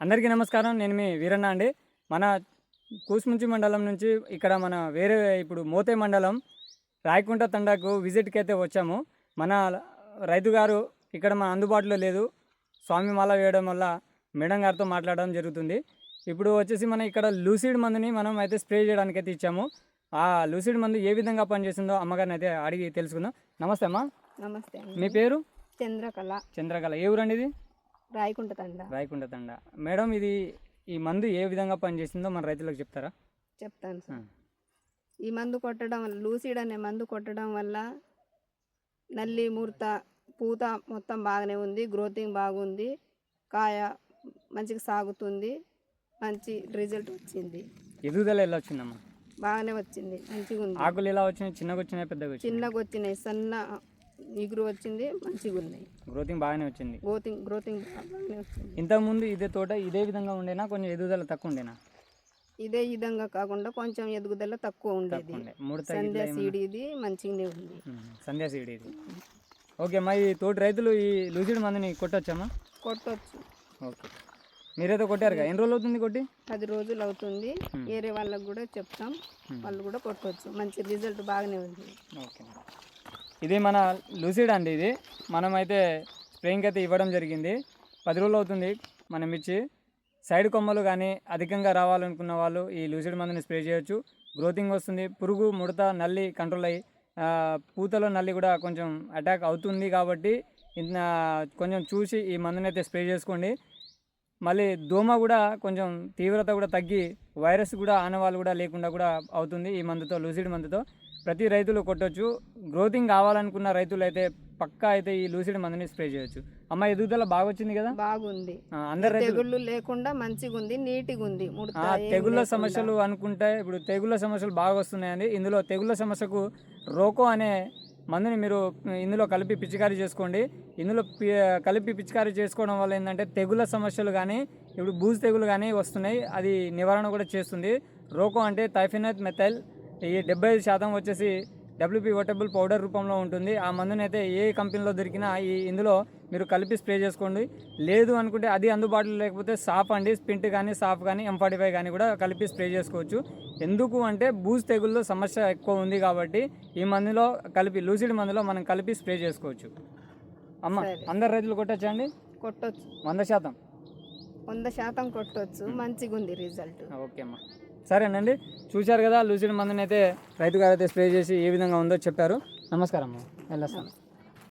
అందరికీ నమస్కారం. నేను మీ వీరన్న అండి. మన కూసుముంచి మండలం నుంచి ఇక్కడ మన వేరే ఇప్పుడు మోతే మండలం రాయకుంట తండాకు విజిట్కి అయితే వచ్చాము. మన రైతు గారు ఇక్కడ మన అందుబాటులో లేదు. స్వామి మాల వేయడం వల్ల మేడం గారితో మాట్లాడడం జరుగుతుంది. ఇప్పుడు వచ్చేసి మనం ఇక్కడ లూసిడ్ మందుని మనం అయితే స్ప్రే చేయడానికి అయితే ఇచ్చాము. ఆ లూసిడ్ మందు ఏ విధంగా పనిచేస్తుందో అమ్మగారిని అయితే అడిగి తెలుసుకుందాం. నమస్తే అమ్మా. నమస్తే. మీ పేరు? చంద్రకళ. చంద్రకళ. ఏ ఊరండి ఇది? రాయకుంట తండ రాయకుంట తండ మేడం ఇది ఈ మందు ఏ విధంగా పనిచేసిందో మన రైతులకు చెప్తారా? చెప్తాను సార్. ఈ మందు కొట్టడం వల్ల లూసిడ్ అనే మందు కొట్టడం వల్ల నల్లి ముడత పూత మొత్తం బాగానే ఉంది గ్రోతింగ్ బాగుంది కాయ మంచిగా సాగుతుంది మంచి రిజల్ట్ వచ్చింది. ఎదుగుదల ఎలా వచ్చిందమ్మా? బాగానే వచ్చింది మంచిగా ఉంది ఆకులు ఎలా వచ్చినాయి? చిన్నగా వచ్చినాయి పెద్దగా చిన్నగా వచ్చినాయి సన్న ఇగురు వచ్చింది మంచిగా ఉన్నాయి గ్రోతింగ్ బాగానే వచ్చింది. గ్రోతింగ్ గ్రోతింగ్ బాగానే వచ్చింది. ఇంతకుముందు ఇదే తోట ఇదే విధంగా ఉండేనా కొంచెం ఎదుగుదల తక్కువ ఉండేనా? ఇదే విధంగా కాకుండా కొంచెం ఎదుగుదల తక్కువ ఉండేది. సంధ్య సీడ్ ఇది మంచిగానే ఉంది. సంధ్యా సీడ్ ఇది ఓకే మా ఈ తోటి రైతులు ఈ లూజిడ్ మందుని కొట్టొచ్చామా కొట్టొచ్చు. ఓకే. మీరైతే కొట్టారుగా ఎన్ని రోజులు అవుతుంది కొట్టి? పది రోజులు అవుతుంది. వేరే వాళ్ళకు కూడా చెప్తాం. వాళ్ళు కూడా కొట్టవచ్చు మంచి రిజల్ట్ బాగానే ఉంది. ఓకే. ఇది మన లూసిడ్ అండి ఇది. మనమైతే స్ప్రేయింగ్ అయితే ఇవ్వడం జరిగింది. పది రోజులు అవుతుంది మనం ఇచ్చి సైడ్ కొమ్మలు కానీ అధికంగా రావాలనుకున్న వాళ్ళు ఈ లూసిడ్ మందుని స్ప్రే చేయొచ్చు. గ్రోతింగ్ వస్తుంది. పురుగు ముడత నల్లి కంట్రోల్ అయ్యి పూతలో నల్లి కూడా కొంచెం అటాక్ అవుతుంది కాబట్టి ఇంత కొంచెం చూసి ఈ మందుని అయితే స్ప్రే చేసుకోండి. మళ్ళీ దోమ కూడా కొంచెం తీవ్రత కూడా తగ్గి వైరస్ కూడా ఆనవాళ్ళు కూడా లేకుండా కూడా అవుతుంది ఈ మందుతో లూసిడ్ మందుతో. ప్రతి రైతులు కొట్టొచ్చు. గ్రోతింగ్ కావాలనుకున్న రైతులు అయితే పక్కా అయితే ఈ లూసిడ్ మందుని స్ప్రే చేయొచ్చు. అమ్మ ఎదుగుదల బాగా వచ్చింది కదా? బాగుంది. అందరు తెగుళ్ళు లేకుండా మంచిగా ఉంది నీట్గా ఉంది తెగుళ్ళ. సమస్యలు అనుకుంటే ఇప్పుడు తెగుళ్ళ సమస్యలు బాగా వస్తున్నాయండి ఇందులో తెగుళ్ళ సమస్యకు రోకో అనే మందుని మీరు ఇందులో కలిపి పిచికారీ చేసుకోండి. ఇందులో కలిపి పిచికారీ చేసుకోవడం వల్ల ఏంటంటే తెగుళ్ళ సమస్యలు కానీ ఇప్పుడు బూజు తెగులు కానీ వస్తున్నాయి. అది నివారణ కూడా చేస్తుంది. రోకో అంటే టైఫినత్ మెథైల్ ఈ డెబ్బై ఐదు శాతం వచ్చేసి డబ్ల్యూపీ ఓటబుల్ పౌడర్ రూపంలో ఉంటుంది. ఆ మందుని అయితే ఏ కంపెనీలో దొరికినా ఈ ఇందులో మీరు కలిపి స్ప్రే చేసుకోండి. లేదు అనుకుంటే అది అందుబాటులో లేకపోతే సాఫ్ అండి. స్పింట్ కానీ సాఫ్ కానీ ఎం ఫార్టీ ఫైవ్ కానీ కూడా కలిపి స్ప్రే చేసుకోవచ్చు. ఎందుకు అంటే బూజ్ తెగుల్లో సమస్య ఎక్కువ ఉంది కాబట్టి ఈ మందులో కలిపి లూసిడ్ మందులో మనం కలిపి స్ప్రే చేసుకోవచ్చు. అమ్మ. అందరు రైతులు కొట్టచ్చా అండి కొట్టొచ్చు. వంద శాతం. వంద శాతం కొట్టొచ్చు. మంచిగా ఉంది రిజల్ట్. ఓకే అమ్మా. సరేనండి. చూశారు కదా లూసిడ్ మందుని అయితే రైతు గారు అయితే స్ప్రే చేసి ఏ విధంగా ఉందో చెప్పారు. నమస్కారం వెళ్ళొస్తాను.